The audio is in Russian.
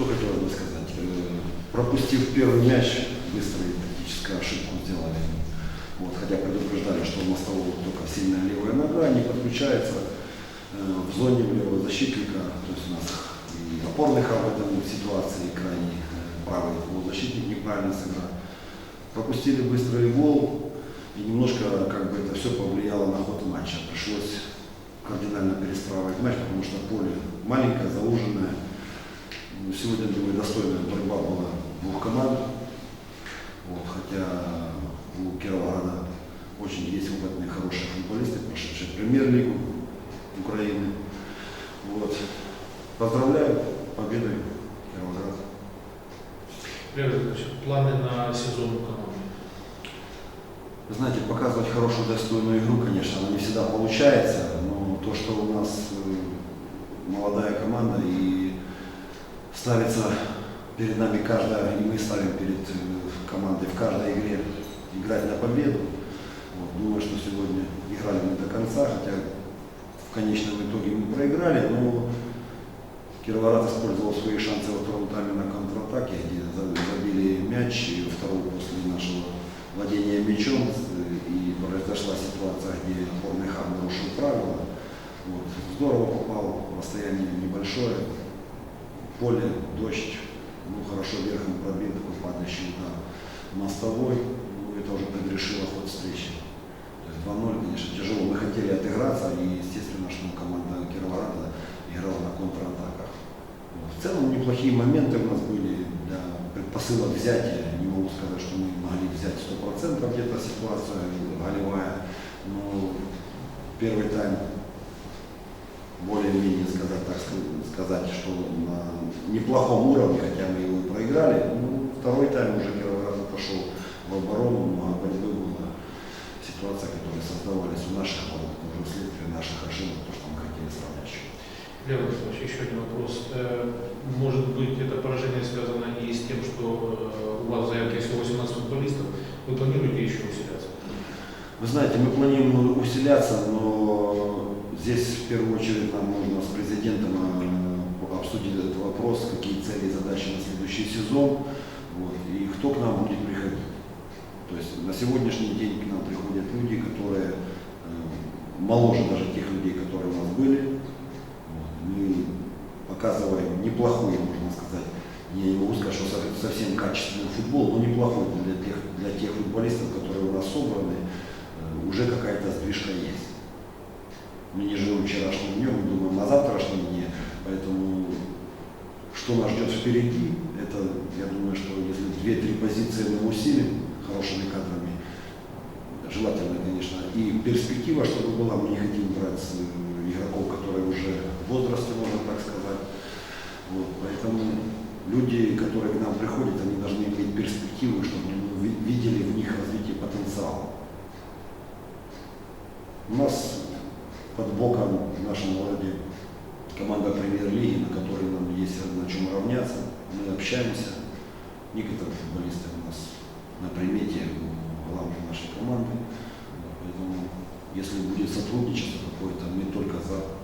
Что хотелось бы сказать? Э, Пропустив первый мяч, быстро и тактическую ошибку сделали. Вот, хотя предупреждали, что у мостового только сильная левая нога, не подключается э, в зоне левого защитника. То есть у нас и опорный хаб в этом ситуации крайне э, правый полузащитник неправильно сыграл. Пропустили быстрый гол, и немножко как бы это все повлияло на ход матча. Пришлось кардинально перестраивать матч, потому что поле маленькое, зауженное. Ну, Сегодня, думаю, достойная борьба была двух команд. Вот, хотя у Кировограда очень есть опытные, хорошие футболисты, прошедшие премьер-лигу Украины. Вот. Поздравляю, победой Кировоград. Леонид планы на сезон команды? Вы знаете, показывать хорошую, достойную игру, конечно, она не всегда получается, но то, что у нас э, молодая команда и ставится перед нами каждая, и мы ставим перед э, командой в каждой игре играть на победу. Вот, думаю, что сегодня играли мы до конца, хотя в конечном итоге мы проиграли, но Кировоград использовал свои шансы во втором тайме на контратаке, где за- забили мяч, и второй после нашего владения мячом, э, и произошла ситуация, где опорный хаб нарушил правила. Вот. Здорово попал, расстояние небольшое, поле, дождь, ну хорошо верхом пробил, такой падающий удар мостовой, ну это уже предрешило ход встречи. То есть 2-0, конечно, тяжело. Мы хотели отыграться, и естественно, что команда Кировограда играла на контратаках. В целом неплохие моменты у нас были для предпосылок взятия. Не могу сказать, что мы могли взять 100% где-то ситуация голевая, но первый тайм более-менее сказать, так сказать, что на неплохом уровне, хотя мы его и проиграли. Ну, второй тайм уже Кировоград пошел в оборону, много борьбы была. Ситуация, которые создавались у наших ворот, уже вследствие наших ошибок, то, что мы хотели сравнять счет. Ильич, еще один вопрос. Э, Может быть, это поражение связано и с тем, что э, у вас в заявке всего 18 футболистов. Вы планируете еще усиляться? Вы знаете, мы планируем усиляться, но здесь в первую очередь нам нужно с президентом обсудить этот вопрос, какие цели и задачи на следующий сезон, вот, и кто к нам будет приходить. То есть на сегодняшний день к нам приходят люди, которые э, моложе даже тех людей, которые у нас были. Вот, мы показываем неплохой, можно сказать, я не могу сказать, что со- совсем качественный футбол, но неплохой для тех, для тех футболистов, которые у нас собраны, э, уже какая-то сдвижка есть. Мы не живем вчерашним днем, мы думаем дне, поэтому что нас ждет впереди, это, я думаю, что если две-три позиции мы усилим хорошими кадрами, желательно, конечно, и перспектива, чтобы была, мы не хотим брать э, игроков, которые уже в возрасте, можно так сказать. Вот, поэтому люди, которые к нам приходят, они должны иметь перспективу, чтобы мы ви- видели в них развитие потенциала. У нас под боком в нашем городе команда премьер-лиги, на которой нам есть на чем равняться. Мы общаемся. Некоторые футболисты у нас на примете у главной нашей команды. Поэтому, если будет сотрудничество какое-то, мы только за.